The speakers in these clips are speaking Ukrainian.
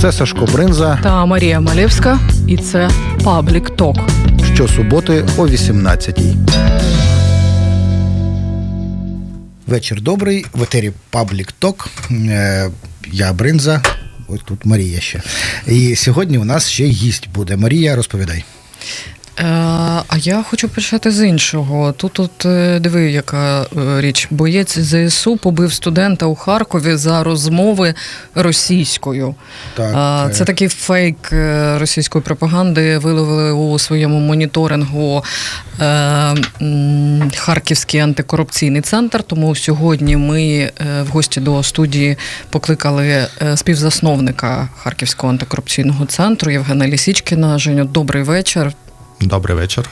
Це Сашко Бринза Та Марія Малевська, і це Паблік Ток. щосуботи о 18-й. Вечір добрий. В етері Паблік Ток. Е, Я Бринза. Ось тут Марія ще. І сьогодні у нас ще гість буде. Марія, розповідай. Е, а я хочу почати з іншого. Тут, от е, диви, яка е, річ. Боєць ЗСУ побив студента у Харкові за розмови російською. Так, А, Це такий фейк російської пропаганди. Виловили у своєму моніторингу Харківський антикорупційний центр. Тому сьогодні ми в гості до студії покликали співзасновника Харківського антикорупційного центру Євгена Лісічкіна. Женю, добрий вечір. Добрий вечір.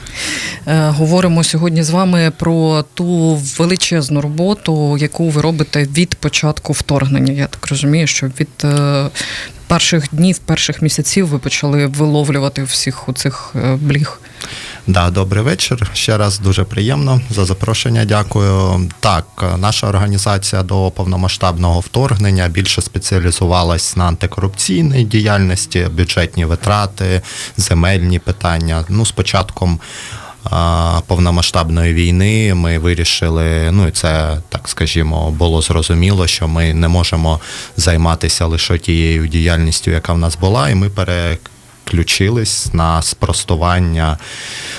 Е, Говоримо сьогодні з вами про ту величезну роботу, яку ви робите від початку вторгнення. Я так розумію, що від е, перших днів, перших місяців ви почали виловлювати всіх у цих е, бліг. Да, добрий вечір. Ще раз дуже приємно за запрошення. Дякую. Так, наша організація до повномасштабного вторгнення більше спеціалізувалась на антикорупційній діяльності, бюджетні витрати, земельні питання. Ну, з початком повномасштабної війни ми вирішили, ну і це так скажімо, було зрозуміло, що ми не можемо займатися лише тією діяльністю, яка в нас була, і ми пере включились на спростування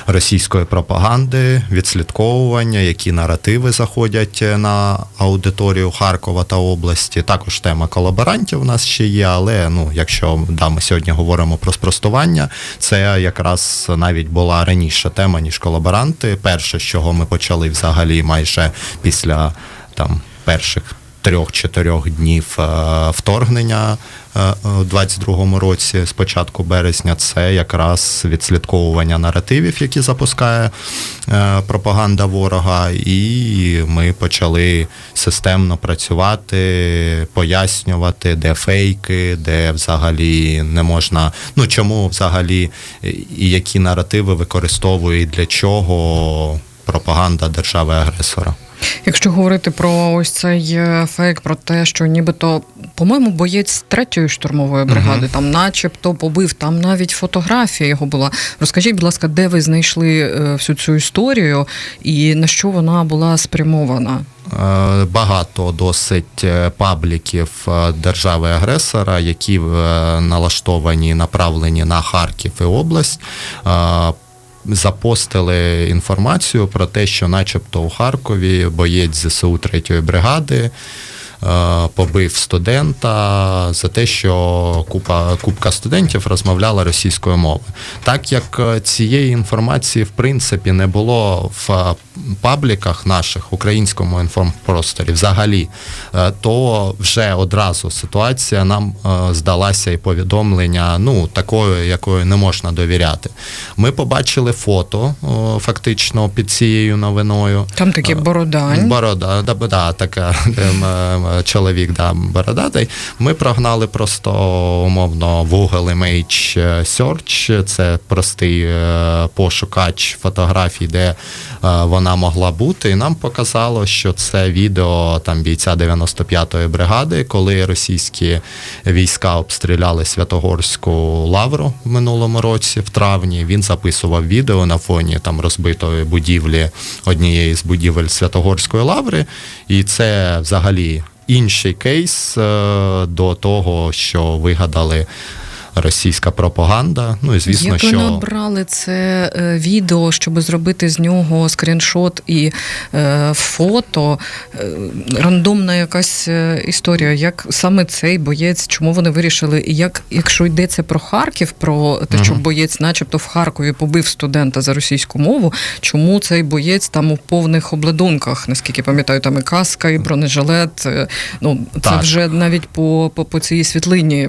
російської пропаганди, відслідковування, які наративи заходять на аудиторію Харкова та області. Також тема колаборантів у нас ще є, але ну, якщо да, ми сьогодні говоримо про спростування, це якраз навіть була раніша тема, ніж колаборанти. Перше, з чого ми почали взагалі майже після там перших трьох-чотирьох днів е, вторгнення е, е, у 22-му році, з початку березня, це якраз відслідковування наративів, які запускає е, пропаганда ворога, і ми почали системно працювати, пояснювати, де фейки, де взагалі не можна. Ну чому взагалі і які наративи використовує для чого пропаганда держави-агресора. Якщо говорити про ось цей е, фейк, про те, що нібито, по-моєму, боєць третьої штурмової бригади, Мгм. там, начебто, побив, там навіть фотографія його була. Розкажіть, будь ласка, де ви знайшли е, всю цю історію і на що вона була спрямована? Е, Багато досить е, пабліків держави-агресора, які налаштовані, направлені на Харків і область. Запостили інформацію про те, що, начебто, у Харкові боєць ЗСУ 3-ї бригади побив студента за те, що купа купка студентів розмовляла російською мовою. Так як е, цієї інформації в принципі не було в е, пабліках наших українському інформпросторі взагалі, е, то вже одразу ситуація нам е, здалася і повідомлення, ну такою, якою не можна довіряти. Ми побачили фото фактично під цією новиною. Там такі Е, бородань. Борода, да, да, така чоловік, да, бородатий. Ми прогнали просто умовно Google Image Search, це простий е, пошукач фотографій, де е, вона могла бути. І нам показало, що це відео там бійця 95-ї бригади, коли російські війська обстріляли Святогорську лавру в минулому році, в травні. Він записував відео на фоні там розбитої будівлі однієї з будівель Святогорської лаври. І це взагалі інший кейс е, до того, що вигадали російська пропаганда. Ну і звісно, Як що набрали це е, відео, щоб зробити з нього скріншот і е, фото? Е, рандомна якась е, історія. Як саме цей боєць, чому вони вирішили? І як, якщо йдеться про Харків, про те, що Мгм. боєць, начебто, в Харкові побив студента за російську мову, чому цей боєць там у повних обладунках, наскільки пам'ятаю, там і каска, і бронежилет. е, Ну це Так. вже навіть по, по, по цій світлині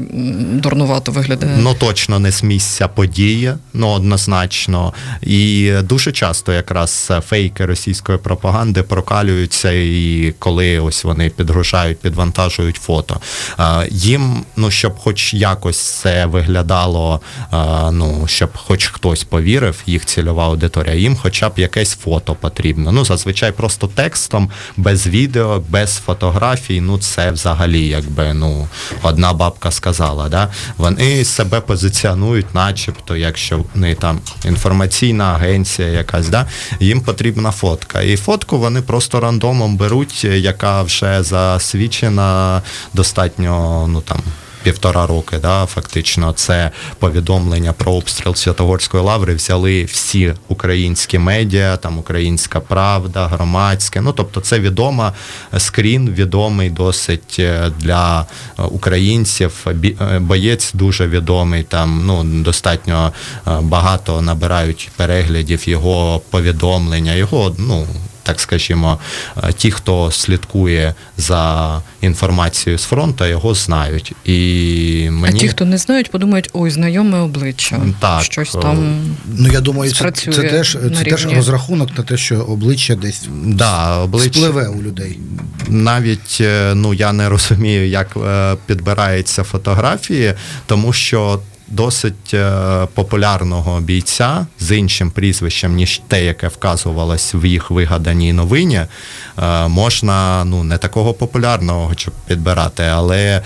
дурнувато виглядає. Виглядає? Ну точно не з місця події, ну однозначно. І дуже часто якраз фейки російської пропаганди прокалюються, і коли ось вони підгружають, підвантажують фото. А, Їм, ну щоб хоч якось це виглядало, а, ну щоб хоч хтось повірив, їх цільова аудиторія, їм хоча б якесь фото потрібно. Ну зазвичай просто текстом, без відео, без фотографій. Ну це взагалі якби ну одна бабка сказала. Да? Вони себе позиціонують, начебто, якщо вони там інформаційна агенція якась, да? їм потрібна фотка. І фотку вони просто рандомом беруть, яка вже засвідчена достатньо, ну там. Півтора роки, да, фактично, це повідомлення про обстріл Святогорської лаври взяли всі українські медіа, там Українська Правда, громадське. Ну тобто, це відома скрін, відомий досить е, для е, українців. Е, Боєць дуже відомий. Там ну достатньо е, багато набирають переглядів його повідомлення, його ну. Так скажімо, е, ті, хто слідкує за інформацією з фронту, його знають. І мені А ті, хто не знають, подумають, ой, знайоме обличчя. Так, Щось там. Ну я думаю, це, це теж це теж розрахунок на те, що обличчя десь да, обличчя, спливе у людей. навіть е, ну я не розумію, як е, підбираються фотографії, тому що досить е, популярного бійця з іншим прізвищем, ніж те, яке вказувалось в їх вигаданій новині, е, можна ну не такого популярного, щоб підбирати, але е,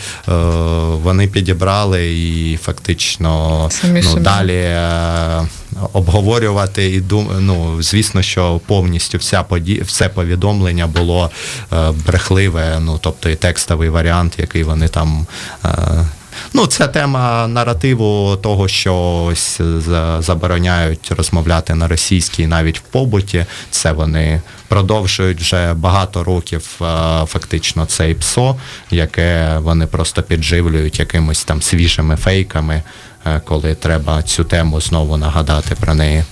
вони підібрали і фактично Самі ну, далі е, обговорювати і дум... ну, звісно, що повністю вся поді... все повідомлення було е, брехливе, ну тобто і текстовий варіант, який вони там. Е, Ну, це тема наративу того, що ось забороняють розмовляти на російській навіть в побуті. Це вони продовжують вже багато років е, фактично цей ПСО, яке вони просто підживлюють якимось там свіжими фейками, е, коли треба цю тему знову нагадати про неї.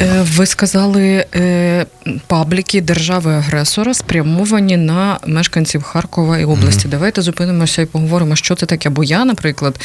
Е, Ви сказали, е, пабліки держави-агресора спрямовані на мешканців Харкова і області. Давайте зупинимося і поговоримо, що це таке. Бо я, наприклад,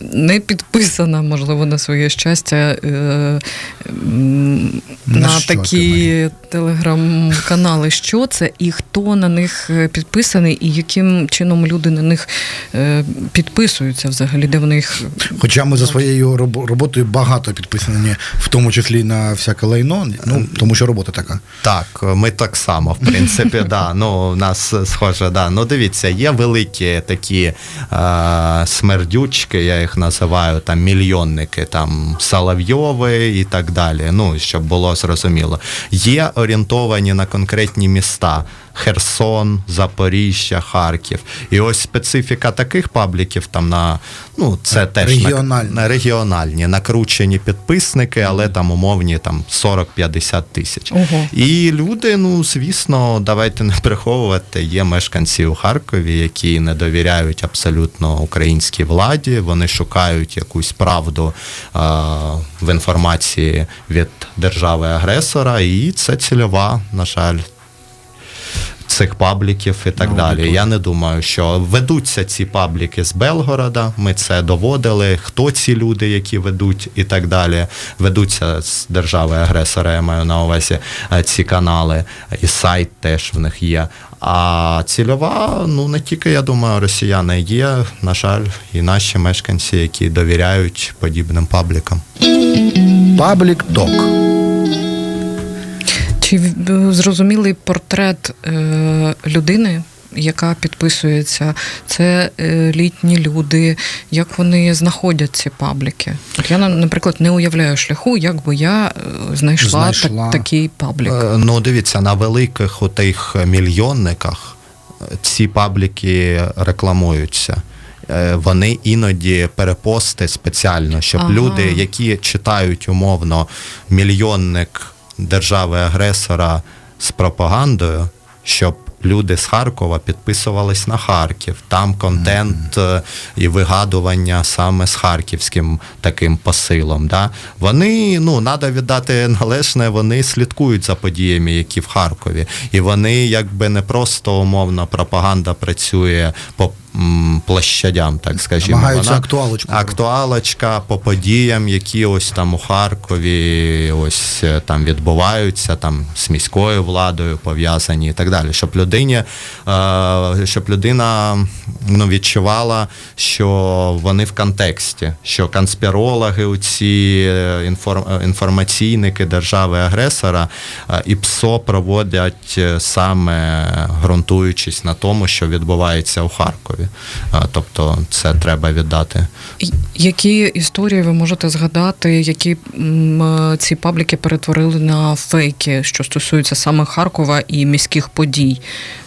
не підписана, можливо, на своє щастя е, На на, такі телеграм-канали. Що це і хто на них е, підписаний, і яким чином люди на них е, підписуються взагалі, де вони їх Хоча ми за своєю роботою багато підписані, в тому числі на всяке лайно, ну тому що робота така. Так, ми так само, в принципі, да. Ну, у нас схоже, да. Ну, дивіться, є великі такі е, смердючки, я їх називаю там мільйонники, там Соловйови і так далі. Ну, щоб було зрозуміло. Є орієнтовані на конкретні міста. Херсон, Запоріжжя, Харків. І ось специфіка таких пабліків там на ну це теж Регіональні. на регіональні, накручені підписники, але там умовні там 40-50 тисяч. Ого. І люди, ну звісно, давайте не приховувати. Є мешканці у Харкові, які не довіряють абсолютно українській владі. Вони шукають якусь правду а, в інформації від держави-агресора, і це цільова, на жаль. Цих пабліків і так Ну, далі. Я не думаю, що ведуться ці пабліки з Белгорода. Ми це доводили. Хто ці люди, які ведуть, і так далі. Ведуться з держави агресора, я маю на увазі е, ці канали, і сайт теж в них є. А цільова, ну не тільки я думаю, росіяни є, на жаль, і наші мешканці, які довіряють подібним паблікам. Паблік ток. Чи зрозумілий портрет е, людини, яка підписується? Це е, літні люди, як вони знаходять ці пабліки? От я, на- наприклад, не уявляю шляху, як би я е, знайшла, Знайшла. Так, такий паблік. Е, Ну, дивіться, на великих отих мільйонниках е, ці пабліки рекламуються. Е, Вони іноді перепости спеціально, щоб Ага. люди, які читають умовно мільйонник держави-агресора з пропагандою, щоб люди з Харкова підписувались на Харків. Там контент е, і вигадування саме з харківським таким посилом. Да? Вони, ну, треба віддати належне, вони слідкують за подіями, які в Харкові. І вони якби не просто умовно пропаганда працює по площадям, так скажімо. Намагаються Вона- актуалочку актуалочка по подіям, які ось там у Харкові ось е, там відбуваються, там з міською владою пов'язані і так далі. Щоб людині, е, щоб людина ну, відчувала, що вони в контексті, що конспірологи, у ці інформ, інформаційники держави-агресора е, і ПСО проводять е, саме ґрунтуючись на тому, що відбувається у Харкові. Е, Тобто це треба віддати. Які історії ви можете згадати, які е, ці пабліки перетворили на фейки, що стосуються саме Харкова і міських подій?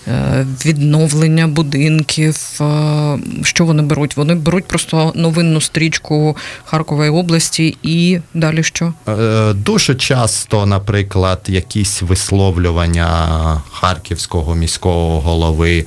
Е, Відновлення будинків, е, що вони беруть? Вони беруть просто новинну стрічку Харкової області і далі що? Е, Дуже часто, наприклад, якісь висловлювання харківського міського голови.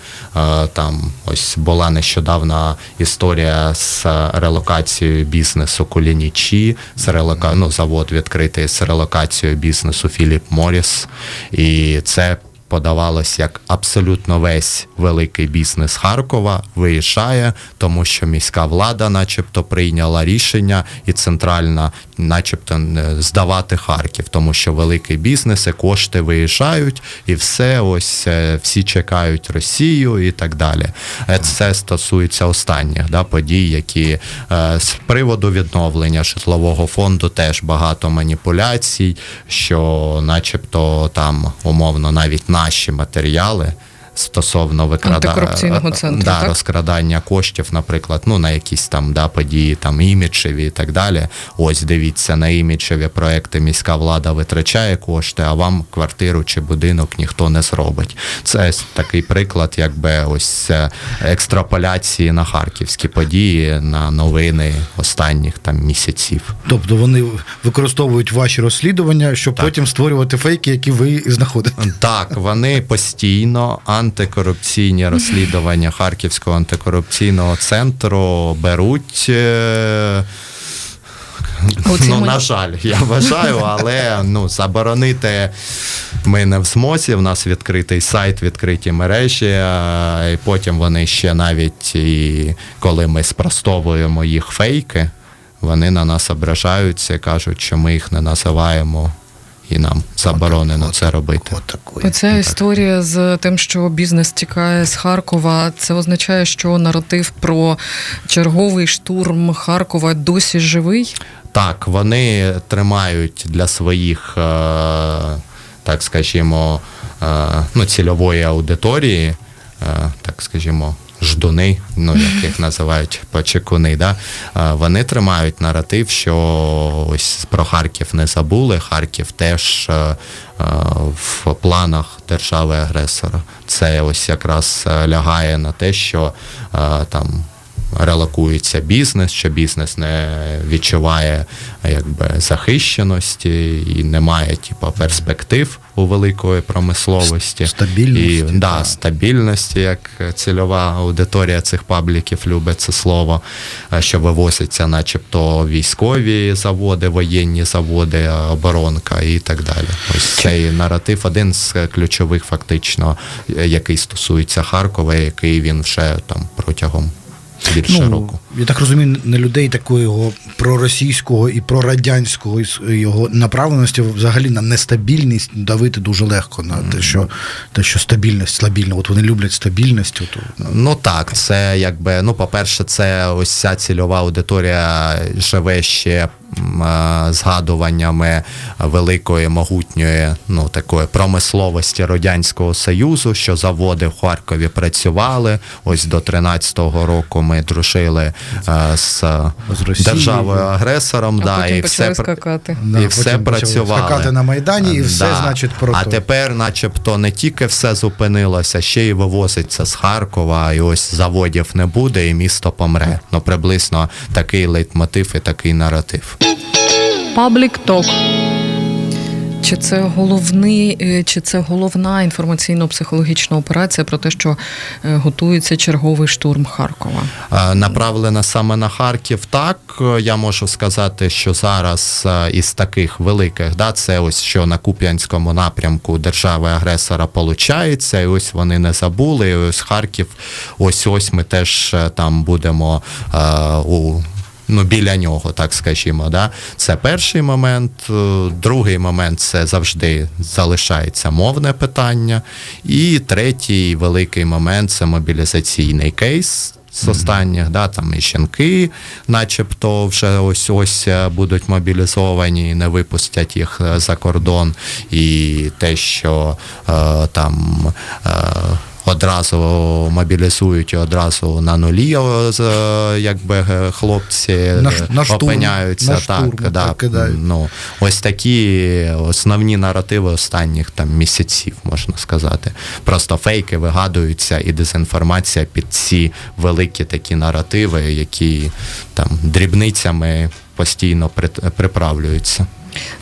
Там ось була нещодавна історія з релокацією бізнесу Кулінічі, з релока... ну, завод відкритий з релокацією бізнесу Філіп Моріс. І це подавалось як абсолютно весь великий бізнес Харкова виїжджає, тому що міська влада, начебто, прийняла рішення, і центральна, начебто, е, здавати Харків, тому що великий бізнес і кошти виїжджають, і все, ось е, всі чекають Росію і так далі. Е, Це стосується останніх да, подій, які з приводу відновлення житлового фонду теж багато маніпуляцій, що, начебто, там умовно навіть наші матеріали. Стосовно викрада... Антикорупційного центру, да, так? розкрадання коштів, наприклад, ну на якісь там да, події, там іміджеві і так далі. Ось дивіться на іміджеві проекти. Міська влада витрачає кошти, а вам квартиру чи будинок ніхто не зробить. Це такий приклад, якби ось е, екстраполяції на харківські події, на новини останніх там місяців. Тобто вони використовують ваші розслідування, щоб Так. потім створювати фейки, які ви знаходите. Так, вони постійно антикорупційні розслідування Харківського антикорупційного центру беруть. е, Ну, на жаль, я вважаю, але ну, заборонити ми не в змозі. В нас відкритий сайт, відкриті мережі, і потім вони ще навіть і коли ми спростовуємо їх фейки, вони на нас ображаються кажуть, що ми їх не називаємо і нам заборонено От- це робити. От такої. Оця історія з тим, що бізнес тікає з Харкова, це означає, що наратив про черговий штурм Харкова досі живий. Так, вони тримають для своїх, е, так скажімо, е, ну, цільової аудиторії, е, так скажімо, ждуни, ну як їх називають почекуни, да? вони тримають наратив, що ось про Харків не забули. Харків теж е, е, в планах держави-агресора. Це ось якраз е, лягає на те, що там релокується бізнес, що бізнес не відчуває якби захищеності і немає типу, перспектив у великої промисловості. Стабільності, І, да, стабільності, як цільова аудиторія цих пабліків любить це слово, е, що вивозяться начебто військові заводи, воєнні заводи, оборонка і так далі. Ось цей наратив один з ключових, фактично, е, який стосується Харкова, який він вже там протягом більше року. Ну, я так розумію, не людей такого проросійського і прорадянського його направленості взагалі на нестабільність давити дуже легко на те, що те, що стабільність, стабільна. От вони люблять стабільність. От, Ну так, це якби, ну, по-перше, це ось ця цільова аудиторія живе ще е, згадуваннями великої могутньої ну, такої промисловості Радянського Союзу, що заводи в Харкові працювали. Ось до 13-го року ми дружили е, з, З державою агресором. А да, потім і все, скакати. І потім все почали працювало. скакати на Майдані, і все, значить, про А тепер, начебто, не тільки все зупинилося, ще й вивозиться з Харкова, і ось заводів не буде, і місто помре. Ну, приблизно такий лейтмотив і такий наратив. Паблік ток. Чи це головний, е, чи це головна інформаційно-психологічна операція про те, що е, готується черговий штурм Харкова? Е, Направлена саме на Харків. Так, я можу сказати, що зараз із таких великих, да, це ось що на Куп'янському напрямку держави-агресора получається, і ось вони не забули. І ось Харків, ось ось ми теж там будемо у. Ну, біля нього, так скажімо, да. Це перший момент. Е, Другий момент це завжди залишається мовне питання. І третій великий момент це мобілізаційний кейс з останніх, да, там і щенки, начебто вже ось ось е, будуть мобілізовані і не випустять їх е, за кордон. І те, що е, там. Е, Одразу мобілізують і одразу на нулі, якби е, хлопці На на штурм, опиняються. на так, штурм да, ну, ось такі основні наративи останніх там місяців, можна сказати. Просто фейки вигадуються і дезінформація під ці великі такі наративи, які там дрібницями постійно при- приправлюються.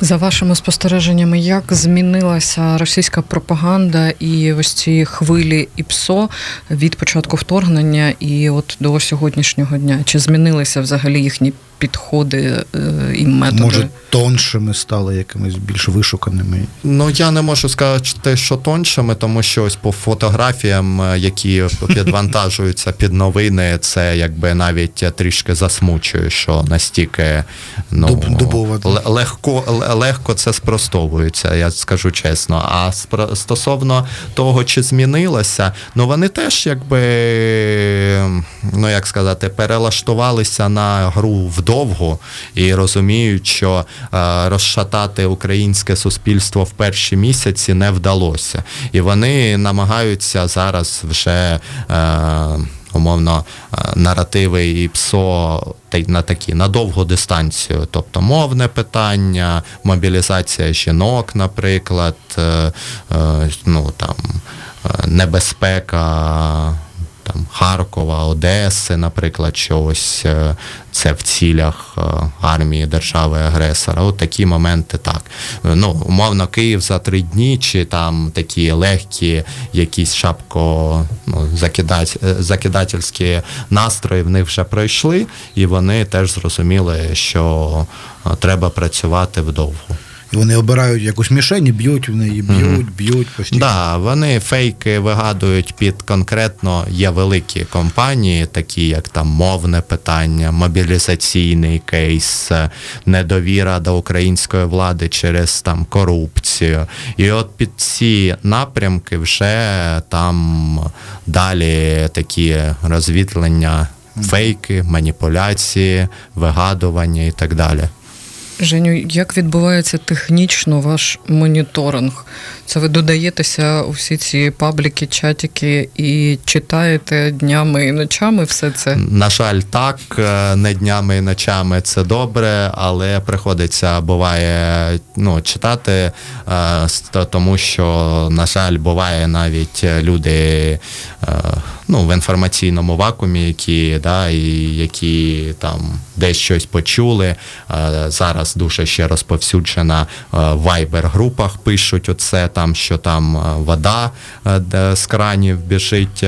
За вашими спостереженнями, як змінилася російська пропаганда і ось ці хвилі ІПСО від початку вторгнення і от до сьогоднішнього дня? Чи змінилися взагалі їхні підходи е, і методи? Може, тоншими стали якимись більш вишуканими. Ну я не можу сказати, що тоншими, тому що ось по фотографіям, е, які підвантажуються під новини, це якби навіть трішки засмучує, що настільки ну дубова. л- легко л- легко це спростовується, я скажу чесно. А спро- стосовно того, чи змінилося, ну вони теж якби ну як сказати, перелаштувалися на гру вдовго і розуміють, що е, розшатати українське суспільство в перші місяці не вдалося. І вони намагаються зараз вже. Е, Умовно, е, наративи і ПСО на такі на довгу дистанцію, тобто мовне питання, мобілізація жінок, наприклад, ну там небезпека там Харкова, Одеси, наприклад, що ось е, це в цілях е, армії держави-агресора. От такі моменти так. Ну, умовно, Київ за три дні, чи там такі легкі, якісь шапко ну, закидать, е, закидательські настрої в них вже пройшли, і вони теж зрозуміли, що треба працювати вдовго. І вони обирають якусь мішень і б'ють в неї, б'ють, б'ють постійно. Да, вони фейки вигадують під конкретно є великі компанії, такі як там мовне питання, мобілізаційний кейс, недовіра до української влади через там корупцію. І от під ці напрямки вже там далі такі розвітлення, фейки, маніпуляції, вигадування і так далі. Женю, як відбувається технічно ваш моніторинг? Це ви додаєтеся у всі ці пабліки, чатики і читаєте днями і ночами все це? На жаль, так, е, не днями і ночами це добре, але приходиться буває ну, читати, е, тому що, на жаль, буває навіть люди е, ну, в інформаційному вакуумі, які, да, і які там десь щось почули. Е, Зараз дуже ще розповсюджена е, в Viber-групах пишуть оце, там, що там е, вода е, з кранів біжить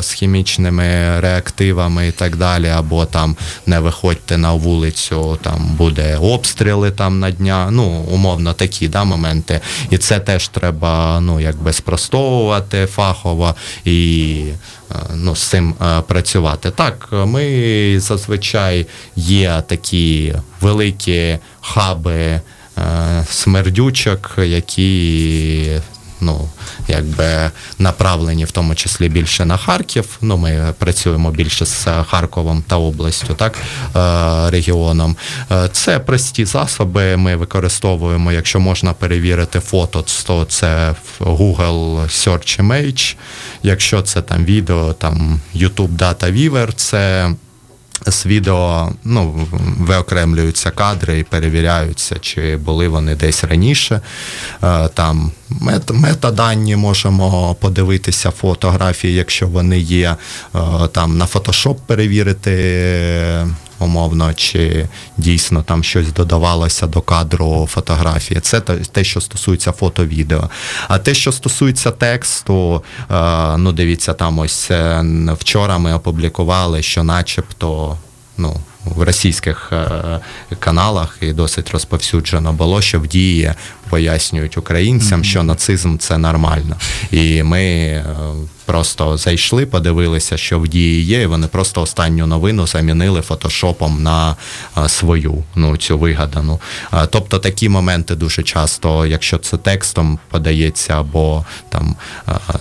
з хімічними реактивами і так далі, або там не виходьте на вулицю, там буде обстріли там на дня, ну, умовно такі да, моменти. І це теж треба ну, якби спростовувати фахово і ну, з цим е, працювати. Так, ми зазвичай є такі великі хаби е, смердючок, які ну, якби направлені в тому числі більше на Харків. Ну, ми працюємо більше з Харковом та областю, так, е, регіоном. Е, Це прості засоби. Ми використовуємо, якщо можна перевірити фото, то це Google Search Image. Якщо це там відео, там YouTube Data Viewer, це з відео ну, виокремлюються кадри і перевіряються, чи були вони десь раніше. Е, Там мет, метадані можемо подивитися фотографії, якщо вони є. Е, Там на Photoshop перевірити умовно, чи дійсно там щось додавалося до кадру фотографії. Це те- що стосується фото-відео. А те, що стосується тексту, е, ну дивіться, там ось е, вчора ми опублікували, що начебто. Ну, в російських е, каналах і досить розповсюджено було, що в дії пояснюють українцям, що нацизм це нормально. І ми е, просто зайшли, подивилися, що в дії є, і вони просто останню новину замінили фотошопом на е, свою, ну цю вигадану. Тобто такі моменти дуже часто, якщо це текстом подається або там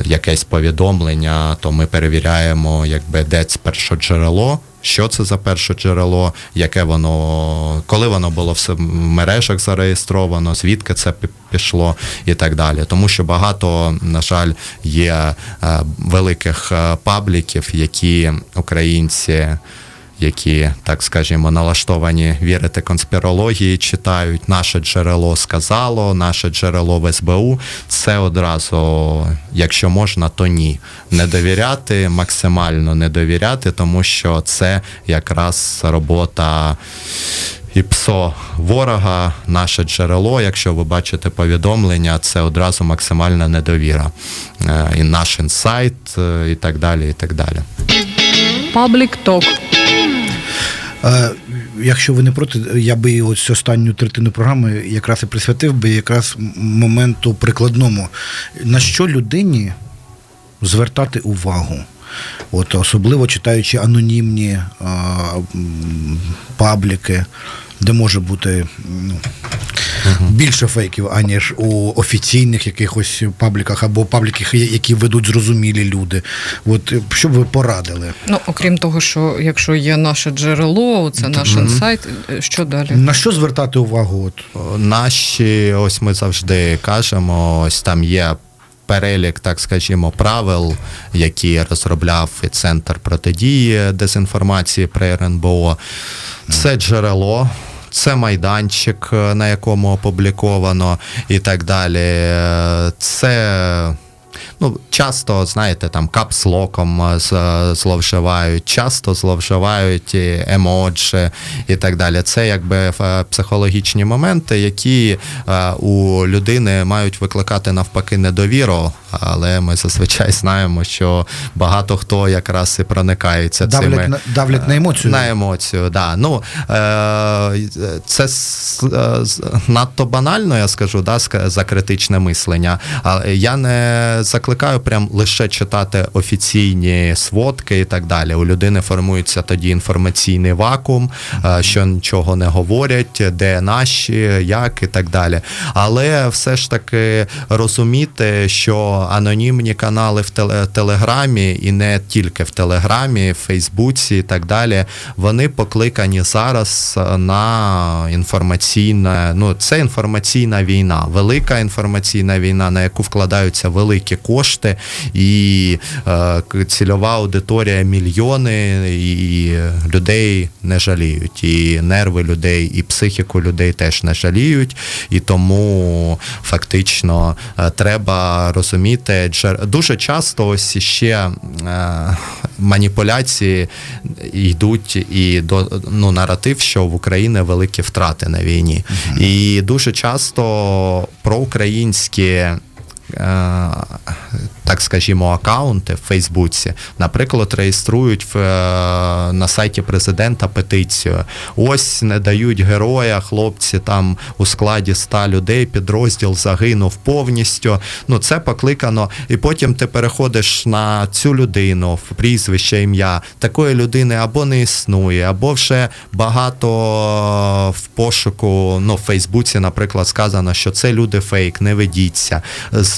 якесь повідомлення, то ми перевіряємо, якби де це першоджерело. Що це за перше джерело, яке воно, коли воно було в мережах зареєстровано, звідки це пішло? І так далі. Тому що багато, на жаль, є е, великих е, пабліків, які українці які, так скажімо, налаштовані вірити конспірології, читають наше джерело сказало, наше джерело в СБУ. Це одразу, якщо можна, то ні. Не довіряти, максимально не довіряти, тому що це якраз робота. І ПСО ворога, наше джерело, якщо ви бачите повідомлення, це одразу максимальна недовіра. Е, І наш інсайт, е, і так далі, і так далі. Паблік ток. Якщо ви не проти, я би ось останню третину програми якраз і присвятив би якраз моменту прикладному. На що людині звертати увагу? От особливо читаючи анонімні а, пабліки, де може бути ну, більше фейків, аніж у офіційних якихось пабліках або пабліках, які ведуть зрозумілі люди. От що б ви порадили? Ну, окрім того, що якщо є наше джерело, це наш інсайт, що далі? На що звертати увагу? От Наші, ось ми завжди кажемо, ось там є перелік, так скажімо, правил, які розробляв і центр протидії дезінформації при РНБО. Це джерело. Це майданчик, е, на якому опубліковано і так далі. Е, Це Ну, часто, знаєте, там капслоком е, зловживають, часто зловживають емоджі і так далі. Це якби е, психологічні моменти, які е, у людини мають викликати навпаки недовіру, але ми зазвичай знаємо, що багато хто якраз і проникається Давлять цими на- давлять на емоцію? На емоцію, да. Ну е, це е, надто банально, я скажу, да, за критичне мислення. Я не закликаю прям лише читати офіційні сводки і так далі. У людини формується тоді інформаційний вакуум, е, що нічого не говорять, де наші, як і так далі. Але все ж таки розуміти, що анонімні канали в теле- Телеграмі і не тільки в Телеграмі, в Фейсбуці і так далі, вони покликані зараз е, на інформаційне, ну це інформаційна війна, велика інформаційна війна, на яку вкладаються великі кошти, і е, цільова аудиторія мільйони, і людей не жаліють, і нерви людей, і психіку людей теж не жаліють, і тому фактично е, треба розуміти, дуже часто ось ще е, маніпуляції йдуть і до ну, наратив, що в Україні великі втрати на війні. І дуже часто проукраїнські. Е, Так скажімо, акаунти в Фейсбуці, наприклад, реєструють в, е, на сайті президента петицію. Ось не дають героя, хлопці там у складі 100 людей, підрозділ загинув повністю. Ну це покликано. І потім ти переходиш на цю людину, в прізвище, ім'я. Такої людини або не існує, або вже багато в пошуку. Ну, в Фейсбуці, наприклад, сказано, що це люди фейк, не ведіться.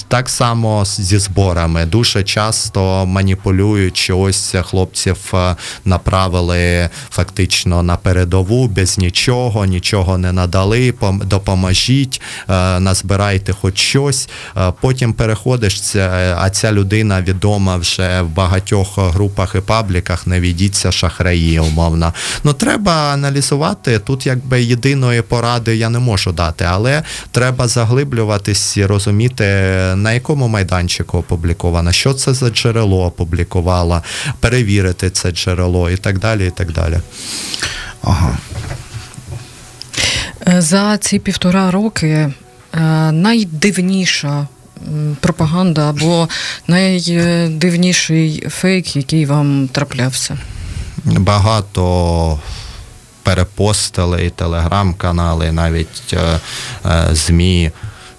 Так само зі зборами. Дуже часто маніпулюють, що ось хлопців е, направили фактично на передову без нічого, нічого не надали. Допоможіть, е, назбирайте хоч щось. Е, Потім переходиш, а ця людина відома вже в багатьох групах і пабліках, не відіться шахраї, умовно. Ну треба аналізувати. Тут якби єдиної поради я не можу дати, але треба заглиблюватись і розуміти, на якому майданчику опубліковано, що це за джерело опублікувало, перевірити це джерело і так далі. і так далі. Ага. Е, За ці півтора роки е, найдивніша пропаганда або найдивніший фейк, який вам траплявся. багато перепостили і телеграм-канали, навіть е, е, ЗМІ.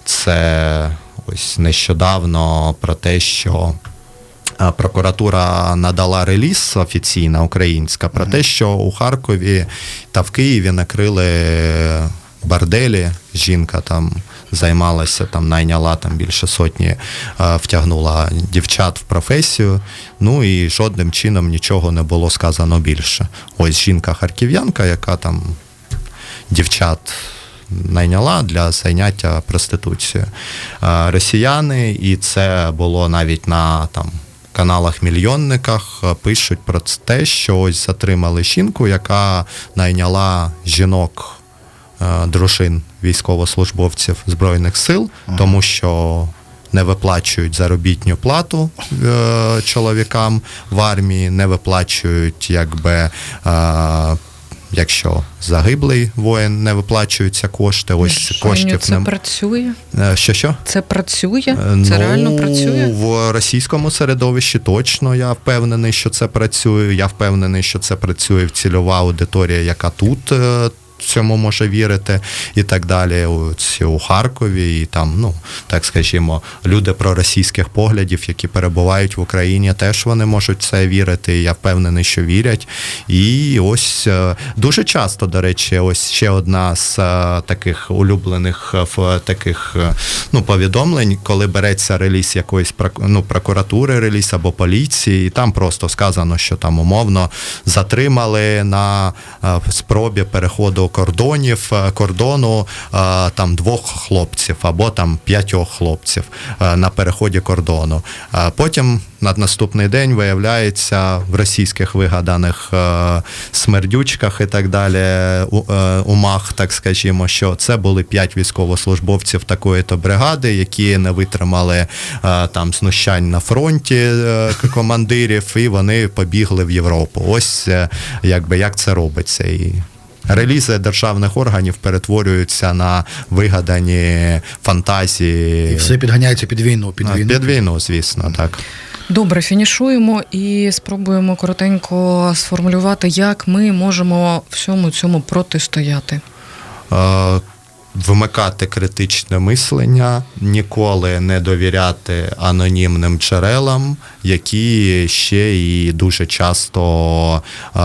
Це ось нещодавно про те, що. е, Прокуратура надала реліз офіційна українська про те, що у Харкові та в Києві накрили борделі. Жінка там займалася, там найняла там більше сотні, е, втягнула дівчат в професію. Ну і жодним чином нічого не було сказано більше. Ось жінка харків'янка, яка там дівчат найняла для зайняття проституцією. Е, Росіяни, і це було навіть на там. Каналах мільйонниках е, пишуть про те, що ось затримали жінку, яка найняла жінок е, дружин військовослужбовців збройних сил, тому що не виплачують заробітню плату е, чоловікам в армії, не виплачують, якби. Е, Якщо загиблий воїн не виплачуються кошти, ось що коштів це не працює? Е, що що? Це працює? Це Це реально працює? В російському середовищі точно я впевнений, що це працює. Я впевнений, що це працює в цільова аудиторія, яка тут. Цьому може вірити і так далі. У Харкові, і там, ну так скажімо, люди проросійських поглядів, які перебувають в Україні, теж вони можуть це вірити. і Я впевнений, що вірять. І ось е, дуже часто, до речі, ось ще одна з е, таких улюблених е, таких ну, повідомлень, коли береться реліз якоїсь ну, прокуратури, реліз або поліції, і там просто сказано, що там умовно затримали на спробі переходу кордонів е, кордону е, там двох хлопців або там п'ятьох хлопців е, на переході кордону. Потім на наступний день виявляється в російських вигаданих смердючках і так далі, умах, так скажімо, що це були п'ять військовослужбовців такої-то бригади, які не витримали там знущань на фронті командирів, і вони побігли в Європу. Ось якби як це робиться. І Релізи державних органів перетворюються на вигадані фантазії. І все підганяється під війну. Під війну. Під війну, звісно, так. Добре, фінішуємо і спробуємо коротенько сформулювати, як ми можемо всьому цьому протистояти. Е, Вмикати критичне мислення, ніколи не довіряти анонімним джерелам, які ще і дуже часто е,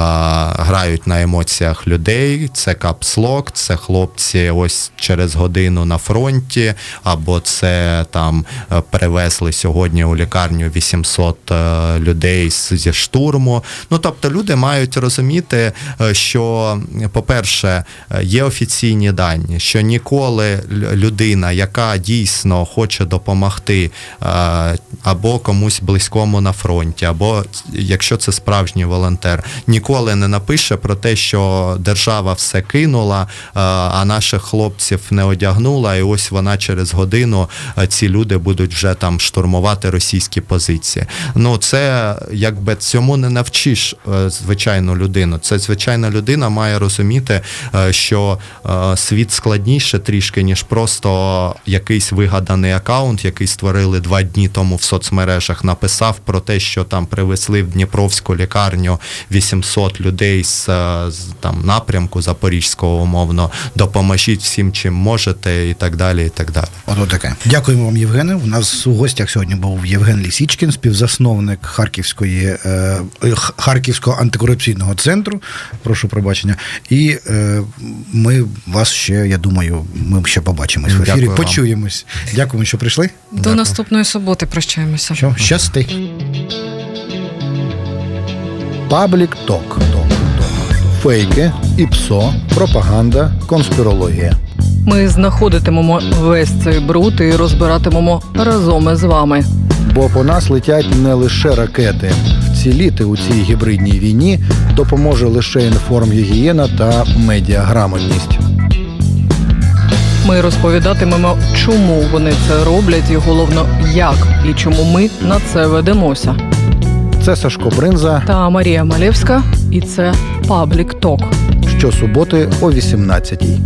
грають на емоціях людей. Це капслок, це хлопці ось через годину на фронті, або це там е, перевезли сьогодні у лікарню 800 е, людей зі штурму. Ну тобто люди мають розуміти, е, що, по-перше, є офіційні дані, що ніколи людина, яка дійсно хоче допомогти або комусь близькому на фронті, або якщо це справжній волонтер, ніколи не напише про те, що держава все кинула, а наших хлопців не одягнула, і ось вона через годину ці люди будуть вже там штурмувати російські позиції. Ну це якби цьому не навчиш е, звичайну людину. Це звичайна людина має розуміти, е, що е, світ складніше трішки, ніж просто якийсь вигаданий акаунт, який створили два дні тому в соцмережах, написав про те, що там привезли в Дніпровську лікарню 800 людей з, е, там напрямку Запорізького умовно. Допоможіть всім, чим можете, і так далі. І так далі. Ото таке. Дякуємо вам, Євгене. У нас у гостях сьогодні був Євген Лісічкін, співзасновник Харківської е, Харківського антикорупційного центру. Прошу пробачення. І е, ми вас ще, я думаю, ми ще побачимось в ефірі. Дякую вам. Почуємось. Дякуємо, що прийшли. До Дякую. наступної суботи прощаємося. Що, щасти. Паблік Ток. Фейки, ІПСО, пропаганда, конспірологія. Ми знаходитимемо весь цей бруд і розбиратимемо разом із вами. Бо по нас летять не лише ракети. Вціліти у цій гібридній війні допоможе лише інформгігієна та медіаграмотність. Ми розповідатимемо, чому вони це роблять, і головно, як і чому ми на це ведемося. Це Сашко Бринза. Та Марія Малєвська, і це Паблік Ток. щосуботи о 18-й.